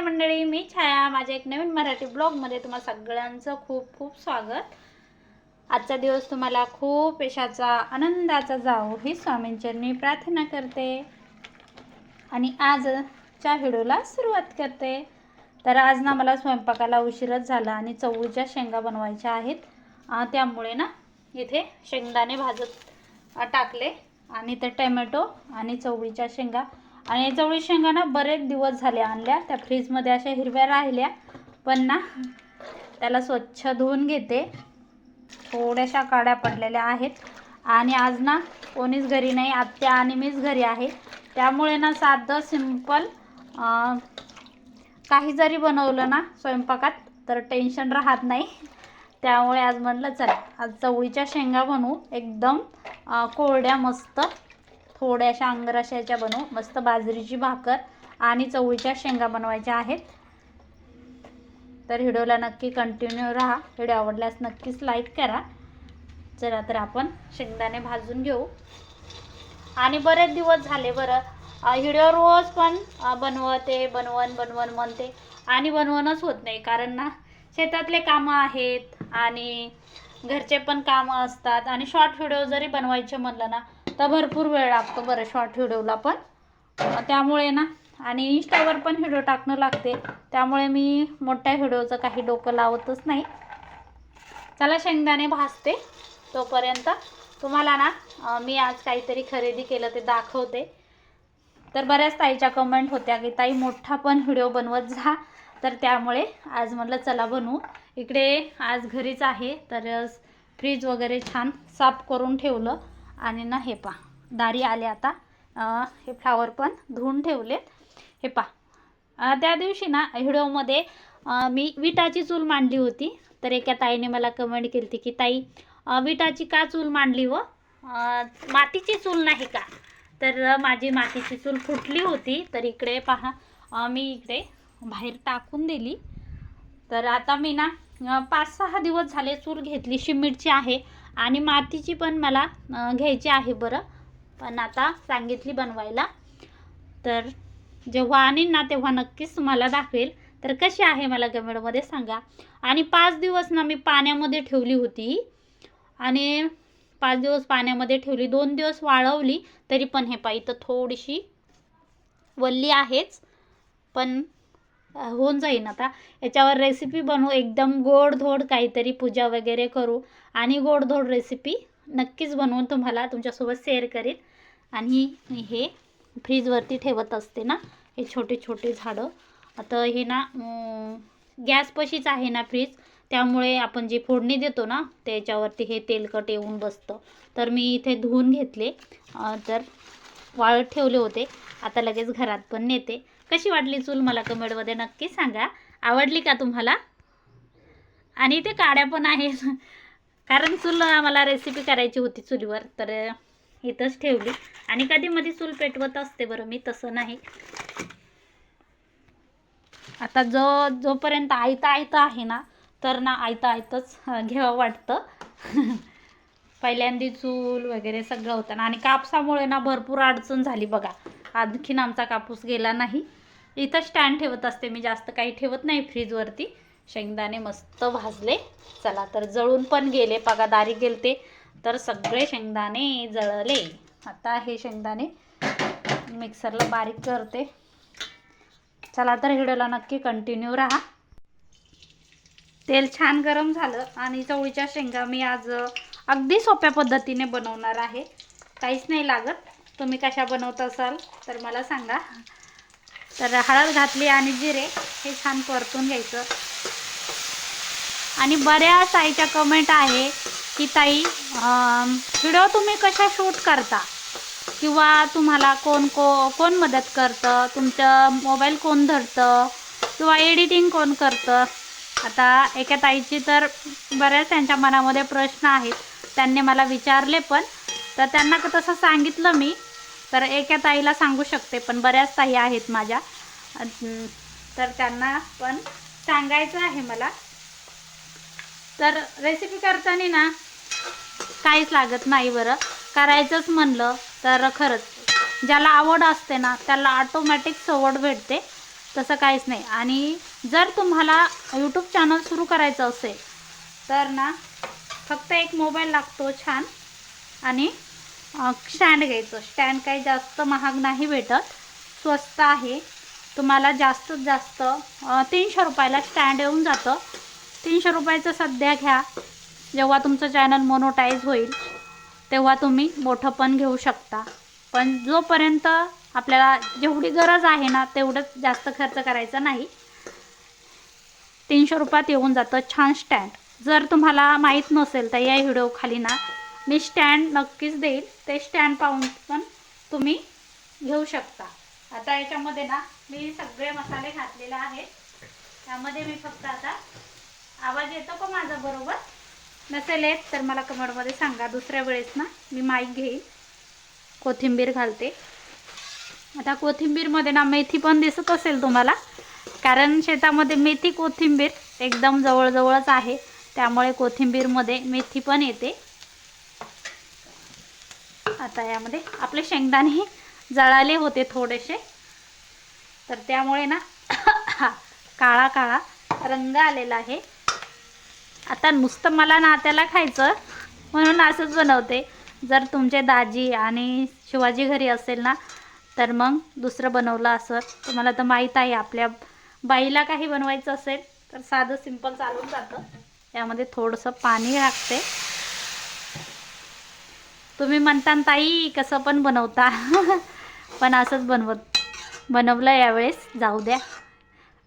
नमस्कार मंडळी मी छाया. माझ्या एक नवीन मराठी ब्लॉगमध्ये तुम्हाला सगळ्यांचं खूप खूप स्वागत. आजचा दिवस तुम्हाला खूप यशाचा आनंदाचा जावो ही स्वामींचरणी प्रार्थना करते. आणि आजच्या व्हिडिओला सुरुवात करते. तर आज ना मला स्वयंपाकाला उशीरच झाला आणि चवळीच्या शेंगा बनवायच्या आहेत त्यामुळे ना इथे शेंगदाणे भाजत टाकले. आणि ते टमॅटो आणि चवळीच्या शेंगा आणि चवळी शेंगा ना बरेच दिवस झाले आणल्या. त्या फ्रीजमध्ये अशा हिरव्या राहिल्या. पण ना त्याला स्वच्छ धुवून घेते. थोड्याशा काड्या पडलेल्या आहेत. आणि आज ना कोणीच घरी नाही. आत्या आणि मीच घरी आहे. त्यामुळे ना साधं सिंपल काही जरी बनवलं ना स्वयंपाकात तर टेन्शन राहत नाही. त्यामुळे आज म्हटलं चला आज चवळीच्या शेंगा बनवू. एकदम कोरड्या मस्त थोड्याशा अंगरशाच्या बनवू. मस्त बाजरीची भाकर आणि चवळीच्या शेंगा बनवायच्या आहेत. तर व्हिडिओला नक्की कंटिन्यू राहा. व्हिडिओ आवडल्यास नक्कीच लाईक करा. चला तर आपण शेंगदाणे भाजून घेऊ. आणि बरेच दिवस झाले बरं. व्हिडिओ रोज पण बनवते बनवण बनवण म्हणते. आणि बनवणच होत नाही. कारण ना शेतातले कामं आहेत आणि घरचे पण कामं असतात. आणि शॉर्ट व्हिडिओ जरी बनवायचे म्हणलं ना तर भरपूर वेळ लागतो बरं शॉर्ट व्हिडिओला पण. त्यामुळे ना आणि इंस्टावर पण व्हिडिओ टाकणं लागते. त्यामुळे मी मोठ्या व्हिडिओचं काही डोकं लावतच नाही. चला शेंगदाणे भाजते तोपर्यंत. तुम्हाला ना मी आज काहीतरी खरेदी केलं ते दाखवते. तर बऱ्याच ताईच्या कमेंट होत्या की ताई मोठा पण व्हिडिओ बनवत जा. तर त्यामुळे आज म्हटलं चला बनवू. इकडे आज घरीच आहे तर फ्रीज वगैरे छान साफ करून ठेवलं. आणि ना हे पा दारी आले आता. हे फ्लावर पण धुवून ठेवलेत. हे पा त्या दिवशी ना व्हिडिओमध्ये मी विटाची चूल मांडली होती. तर एका ताईने मला कमेंट केली होती की ताई विटाची का चूल मांडली व? मातीची चूल नाही का? तर माझी मातीची चूल फुटली होती. तर इकडे पहा मी इकडे बाहेर टाकून दिली. तर आता मी ना पाच सहा दिवस झाले चूल घेतली. शिमिटची आहे. आणि मातीची पण मला घ्यायची आहे बरं. पण आता सांगितली बनवायला. तर जेव्हा आणीन ना तेव्हा नक्कीच तुम्हाला दाखवेल. तर कशी आहे मला कमेंटमध्ये सांगा. आणि पाच दिवस ना मी पाण्यामध्ये ठेवली होती. आणि पाच दिवस पाण्यामध्ये ठेवली. दोन दिवस वाळवली तरी पण हे पाई तर थोडीशी वल्ली आहेच. पण होऊन जाईन. आता याच्यावर रेसिपी बनवू. एकदम गोडधोड काहीतरी पूजा वगैरे करू. आणि गोडधोड रेसिपी नक्कीच बनवून तुम्हाला तुमच्यासोबत शेअर करेन. आणि हे फ्रीजवरती ठेवत असते ना हे छोटे छोटे झाडं. आता हे ना गॅसपाशीच आहे ना फ्रीज त्यामुळे आपण जी फोडणी देतो ना त्याच्यावरती हे तेलकट येऊन बसतं. तर मी इथे धुवून घेतले. तर वाळत ठेवले होते. आता लगेच घरात पण नेते. कशी वाटली चूल मला कमेंटमध्ये नक्की सांगा. आवडली का तुम्हाला? आणि ते काड्या पण आहेत. कारण चूल मला रेसिपी करायची होती चुलीवर तर इथंच ठेवली. आणि कधी मध्ये चूल पेटवत असते बरं मी तसं नाही. आता जो जोपर्यंत आयता आयता आहे ना तर ना आयता आयतंच घ्यावं वाटतं. पहिल्यांदी चूल वगैरे सगळं होतं ना. आणि कापसामुळे ना भरपूर अडचण झाली बघा. आणखीन आमचा कापूस गेला नाही. इथं स्टँड ठेवत असते. मी जास्त काही ठेवत नाही फ्रीजवरती शेंगदाणे मस्त भाजले. चला तर जळून पण गेले. पगादारी गेलते. तर सगळे शेंगदाणे जळले. आता हे शेंगदाणे मिक्सरला बारीक करते. चला तर व्हिडिओला नक्की कंटिन्यू राहा. तेल छान गरम झालं आणि चवळीच्या शेंगा मी आज अगदी सोप्या पद्धतीने बनवणार आहे. काहीच नाही लागत. तुम्ही कशा बनवत असाल तर मला सांगा. तर हळद घातली आणि जिरे हे छान परतून घ्यायचं. आणि बऱ्याच ताईच्या कमेंट आहे की ताई व्हिडिओ तुम्ही कशा शूट करता? किंवा तुम्हाला कोण को कोण मदत करतं? तुमचं मोबाईल कोण धरतं? किंवा एडिटिंग कोण करतं? आता एका ताईची तर बऱ्याच त्यांच्या मनामध्ये प्रश्न आहेत. त्यांनी मला विचारले पण तर त्यांना तसं सांगितलं मी. तर एका ताईला सांगू शकते पण बऱ्याच ताई आहेत माझ्या. तर त्यांना पण सांगायचं आहे मला. तर रेसिपी करताना ना काहीच लागत नाही बरं. करायचंच म्हणलं तर खरंच. ज्याला आवड असते ना त्याला ऑटोमॅटिक सवड भेटते. तसं काहीच नाही. आणि जर तुम्हाला यूट्यूब चॅनल सुरू करायचं असेल तर ना फक्त एक मोबाईल लागतो छान. आणि स्टँड घ्यायचं. स्टँड काही जास्त महाग नाही भेटत. स्वस्त आहे. तुम्हाला जास्तीत जास्त तीनशे रुपयाला स्टँड येऊन जातं. तीनशे रुपयाचं सध्या घ्या. जेव्हा तुमचं चॅनल मोनोटाईज होईल तेव्हा तुम्ही मोठं पण घेऊ शकता. पण जोपर्यंत आपल्याला जेवढी गरज आहे ना तेवढंच जास्त खर्च करायचा नाही. तीनशे रुपयात येऊन जातं छान स्टँड. जर तुम्हाला माहीत नसेल तर या व्हिडिओ खाली ना मी स्टँड नक्कीच देईल. ते स्टँड पाहून पण तुम्ही घेऊ शकता. आता याच्यामध्ये ना मी सगळे मसाले घातलेले आहेत. त्यामध्ये मी फक्त आता आवाज येतो का माझा बरोबर? नसेल येत तर मला कमेंटमध्ये सांगा. दुसऱ्या वेळेस ना मी माईक घेईन कोथिंबीर घालते. आता कोथिंबीरमध्ये ना मेथी पण दिसत असेल तुम्हाला. कारण शेतामध्ये मेथी कोथिंबीर एकदम जवळजवळच आहे. त्यामुळे कोथिंबीरमध्ये मेथी पण येते. आता यामध्ये आपले शेंगदाणे जळाले होते थोडेसे. तर त्यामुळे ना काळा काळा रंग आलेला आहे. आता नुसतं मला नात्याला खायचं म्हणून असंच बनवते. जर तुमचे दाजी आणि शिवाजी घरी असेल ना तर मग दुसरं बनवलं असं. तुम्हाला तर माहीत आहे आपल्या बाईला काही बनवायचं असेल तर साधं सिंपल चालून जातं. यामध्ये थोडंसं पाणी टाकते तुम्ही म्हणता ताई कसं पण बनवता. पण असंच बनवत बनवलं यावेळेस. जाऊ द्या.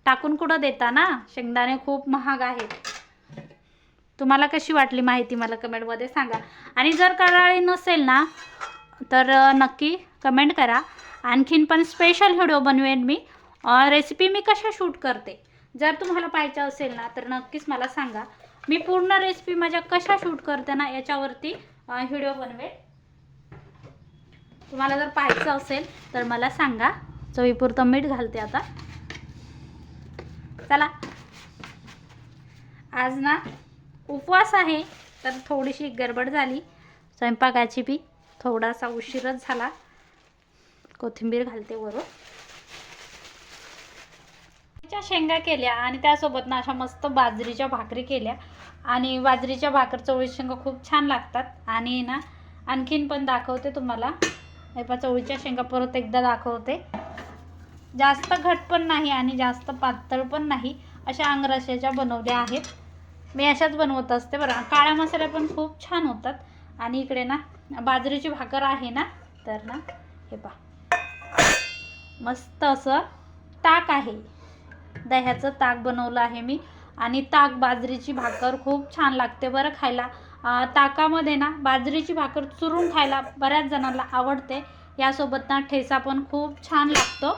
टाकून कुठं देता ना? शेंगदाणे खूप महाग आहेत. तुम्हाला कशी वाटली माहिती मला कमेंटमध्ये सांगा. आणि जर कराळी नसेल ना तर नक्की कमेंट करा. आणखीन पण स्पेशल व्हिडिओ बनवेन मी. रेसिपी मी कशा शूट करते? जर तुम्हाला पाहिजे असेल ना तर नक्कीच मला सांगा. मी पूर्ण रेसिपी माझ्या कशा शूट करते ना याच्यावरती व्हिडिओ बनवेल तुम्हाला जर पाहायचं असेल तर मला सांगा. चवीपुरतं मीठ घालते आता. चला. आज ना उपवास आहे तर थोडीशी गडबड झाली. स्वयंपाकाची बी थोडासा उशीरच झाला. कोथिंबीर घालते वरून. शेंगा केल्या आणि त्यासोबत ना अशा मस्त बाजरीच्या भाकरी केल्या. आणि बाजरीच्या भाकर चवळी शेंगा खूप छान लागतात. आणि ना आणखीन पण दाखवते तुम्हाला. हे पहा चवळीच्या शेंगा परत एकदा दाखवते. जास्त घट पण नाही आणि जास्त पातळ पण नाही अशा अंगरशाच्या बनवल्या आहेत. मी अशाच बनवत असते बरं. काळ्या मसाल्या पण खूप छान होतात. आणि इकडे ना बाजरीची भाकर आहे ना तर ना हे पहा. मस्त असं ताक आहे. दह्याचं ताक बनवलं आहे मी. आणि ताक बाजरीची भाकर खूप छान लागते बरं खायला. ताकामध्ये ना बाजरीची भाकर चुरून खायला बऱ्याच जणांना आवडते. यासोबत ना ठेचा पण खूप छान लागतो.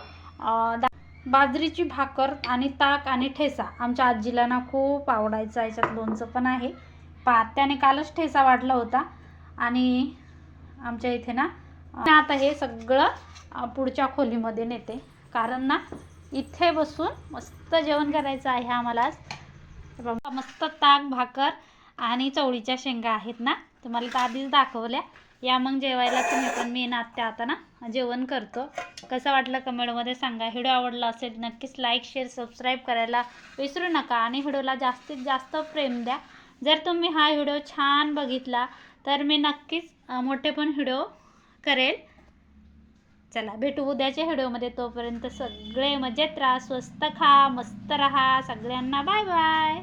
बाजरीची भाकर आणि ताक आणि ठेचा आमच्या आजीला ना खूप आवडायचा. याच्यात लोणचं पण आहे. पा त्याने कालच ठेचा वाढला होता. आणि आमच्या इथे ना आता हे सगळं पुढच्या खोलीमध्ये नेते. कारण ना इथे बसून मस्त जेवण करायचं आहे आम्हाला आज. मस्त ताक भाकर आणि चवळीच्या शेंगा आहेत ना तुम्हाला तर आधीच दाखवल्या. या मग जेवायला तुम्ही पण मी नात्या आता ना जेवण करतो. कसं वाटलं कमेंटमध्ये सांगा. व्हिडिओ आवडला असेल नक्कीच लाईक शेअर सबस्क्राईब करायला विसरू नका. आणि व्हिडिओला जास्तीत जास्त प्रेम द्या. जर तुम्ही हा व्हिडिओ छान बघितला तर मी नक्कीच मोठे पण व्हिडिओ करेल. चला भेटू उद्याच्या व्हिडिओमध्ये. तोपर्यंत सगळे मजेत राहा स्वस्त खा मस्त राहा. सगळ्यांना बाय बाय